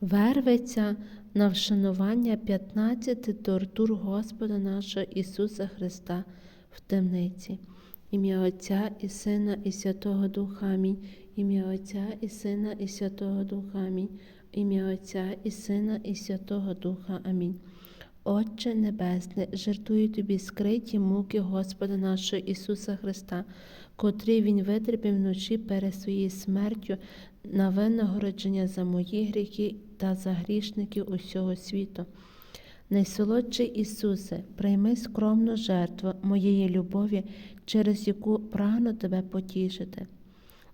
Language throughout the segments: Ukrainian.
Вервиться на вшанування 15 тортур Господа нашого Ісуса Христа в темниці. Ім'я Отця і Сина і Святого Духа Амінь. Ім'я Отця і Сина і Святого Духа Амінь. Ім'я Отця і Сина і Святого Духа Амінь. Отче Небесне, жертвую тобі скриті муки Господа нашого Ісуса Христа, котрі Він витерпів вночі перед своєю смертю на винагородження за мої гріхи та за грішників усього світу. Найсолодший Ісусе, прийми скромну жертву моєї любові, через яку прагну тебе потішити.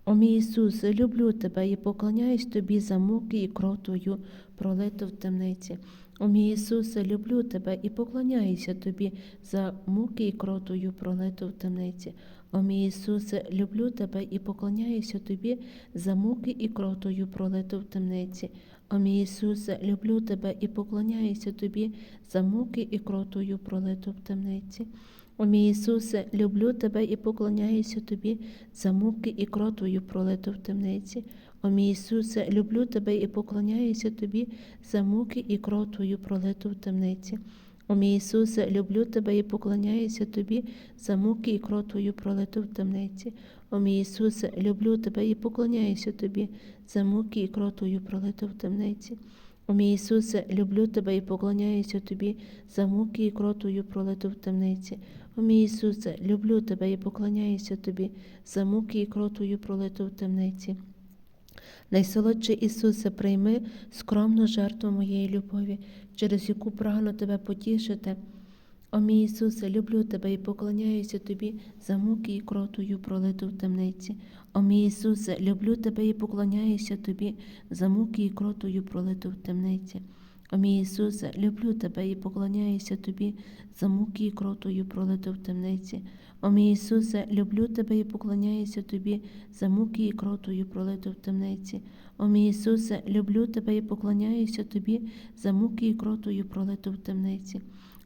О мій Ісусе, люблю тебе і поклоняюсь тобі за муки і кров Твою, пролиту в темниці. О мій Ісусе, люблю тебе і поклоняюся тобі за муки і кров Твою, пролиту в темниці. О мій Ісусе, люблю тебе і поклоняюся тобі за муки і кров Твою, пролиту в темниці. О мій Ісусе, люблю тебе і поклоняюся тобі за муки і кротою пролиту в темниці. О мій Ісусе, люблю тебе і поклоняюся тобі за муки і кротою пролиту в темниці. О мій Ісусе, люблю тебе і поклоняюся тобі за муки і кротою пролиту в темниці. О мій Ісусе, люблю тебе і поклоняюся тобі за муки і кров Твою пролиту в темниці. О мій Ісусе, люблю тебе і поклоняюся тобі за муки і кров Твою пролиту в темниці. О мій Ісусе, люблю тебе і поклоняюся тобі за муки і кров Твою пролиту в темниці. О мій Ісусе, люблю тебе і поклоняюся тобі за муки і кров Твою пролиту в темниці. Найсолодший Ісусе, прийми скромну жертву моєї любові, через яку прагну тебе потішити. О мій Ісусе, люблю тебе і поклоняюся тобі за муки і кров Твою пролиту в темниці. О мій Ісусе, люблю тебе і поклоняюся тобі за муки і кров Твою пролиту в темниці. О мій Ісусе, люблю тебе і поклоняюся тобі за муки і кров Твою пролиту в темниці. О мій Ісусе, люблю тебе і поклоняюся тобі за муки і кротою пролиту в темниці. О мій Ісусе, люблю тебе і поклоняюся тобі за муки і кротою пролиту в темниці.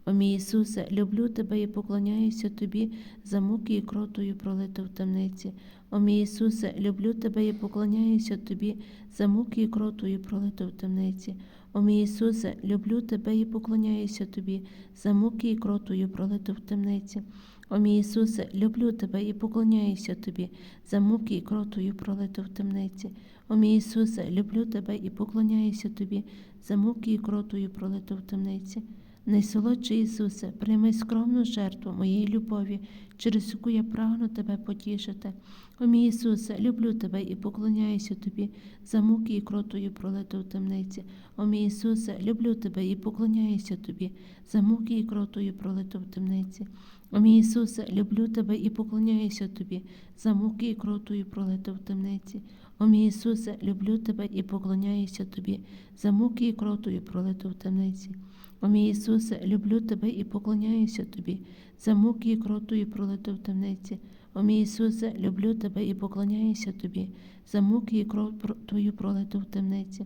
О мій Ісусе, люблю тебе і поклоняюся тобі за муки і кров Твою пролиту в темниці. О мій Ісусе, люблю тебе і поклоняюся тобі за муки і кров Твою пролиту в темниці. О мій Ісусе, люблю тебе і поклоняюся тобі за муки і кров Твою пролиту в темниці. О мій Ісусе, люблю тебе і поклоняюся тобі за муки і кров Твою пролиту в темниці. О мій Ісусе, люблю тебе і поклоняюся тобі за муки і кров Твою пролиту в темниці. Найсолодший Ісусе, прийми скромну жертву моєї любові, через яку я прагну тебе потішити. О мій Ісусе, люблю тебе і поклоняюся тобі за муки і кров Твою пролиту в темниці. О мій Ісусе, люблю тебе і поклоняюся тобі за муки і кров Твою пролиту в темниці. О мій Ісусе, люблю тебе і поклоняюся тобі за муки і кров Твою в темниці. О мій Ісусе, люблю тебе і поклоняюся тобі за муки і кров Твою пролиту в темниці. О мій Ісусе, люблю тебе і поклоняюся тобі за муки і кров Твою пролиту в темниці. О мій Ісусе, люблю тебе і поклоняюся тобі за муки і кров Твою пролиту в темниці.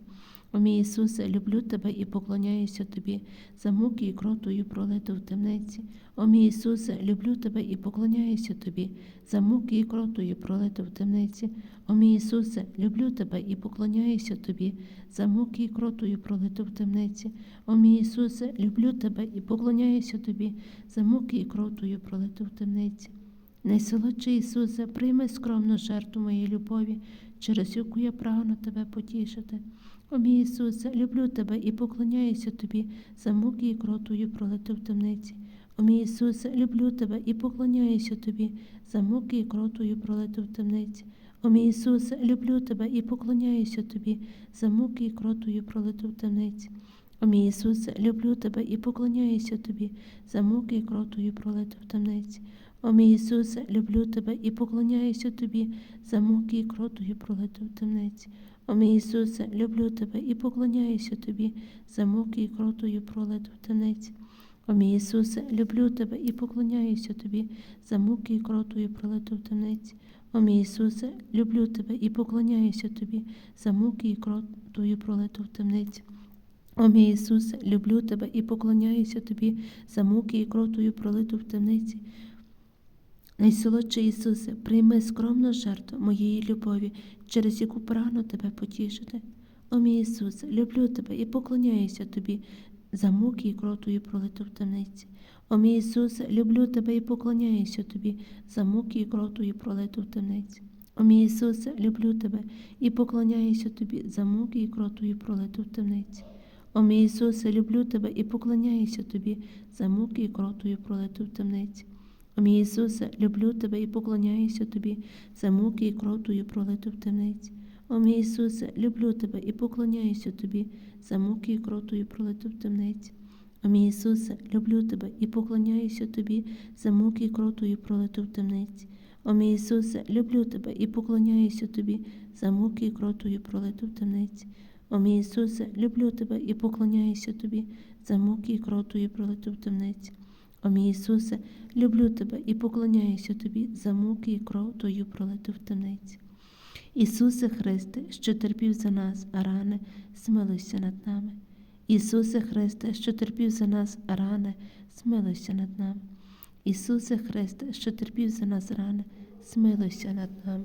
О мій Ісусе, люблю тебе і поклоняюся тобі за муки і кров Твою пролиту в темниці. О мій Ісусе, люблю тебе і поклоняюся тобі за муки і кров Твою пролиту в темниці. О мій Ісусе, люблю тебе і поклоняюся тобі за муки і кров Твою пролиту в темниці. О мій Ісусе, люблю тебе і поклоняюся тобі за муки і кров Твою пролиту в темниці. Найсолодший Ісусе, прийми скромну жертву моєї любові, через яку я прагну тебе потішити. О мій Ісусе, люблю тебе і поклоняюся тобі за муки і кров Твою пролиту в темниці. О мій Ісусе, люблю тебе і поклоняюся тобі за муки і кров Твою пролиту в темниці. О мій Ісусе, люблю тебе і поклоняюся тобі за муки і кров Твою пролиту в темниці. О мій Ісусе, люблю тебе і поклоняюся тобі за муки і кров Твою пролиту в темниці. О мій Ісусе, люблю тебе і поклоняюся тобі за муки і кров Твою пролиту в темниці. О мій Ісусе, люблю тебе і поклоняюся тобі за муки і кров Твою пролиту в темниці. О мій Ісусе, люблю тебе і поклоняюся тобі за муки і кров Твою пролиту в темниці. О мій Ісусе, люблю тебе і поклоняюся тобі за муки і кров Твою пролиту в темниці. О мій Ісусе, люблю тебе і поклоняюся тобі за муки і кров Твою пролиту в темниці. Найсолодший Ісусе, прийми скромну жертву моєї любові, через яку прагну тебе потішити. О мій Ісусе, люблю тебе і поклоняюся тобі за муки і кров пролиту в темниці. О мій Ісусе, люблю тебе і поклоняюся тобі за муки і кров Твою пролиту в темниці. О мій Ісусе, люблю тебе і поклоняюся тобі за муки і кров пролиту в темниці. О мій Ісусе, люблю тебе і поклоняюся тобі за муки і кров Твою пролиту в темниці. О мій Ісусе, люблю тебе і поклоняюся тобі за муки і кров Твою пролиту в темниці. О мій Ісусе, люблю тебе і поклоняюся тобі за муки і кров Твою пролиту в темниці. О мій Ісусе, люблю тебе і поклоняюся тобі за муки і кров Твою пролиту в темниці. О мій Ісусе, люблю тебе і поклоняюся тобі за муки і кров Твою пролиту в темниці. О мій Ісусе, люблю тебе і поклоняюся тобі за муки і кров Твою пролиту в темниці. О мій Ісусе, люблю тебе і поклоняюся тобі за муки і кров пролиту в темниці. Ісусе Христе, що терпів за нас рани, смилуйся над нами. Ісусе Христе, що терпів за нас рани, смилуйся над нами. Ісусе Христе, що терпів за нас рани, смилуйся над нами.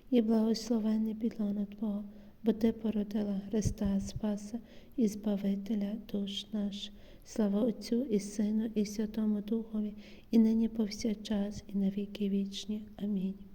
і благословенний підлона Твого, бо Ти породила Христа Спаса і Збавителя душ наш. Слава Отцю і Сину, і Святому Духові, і нині повсякчас, і на віки вічні. Амінь.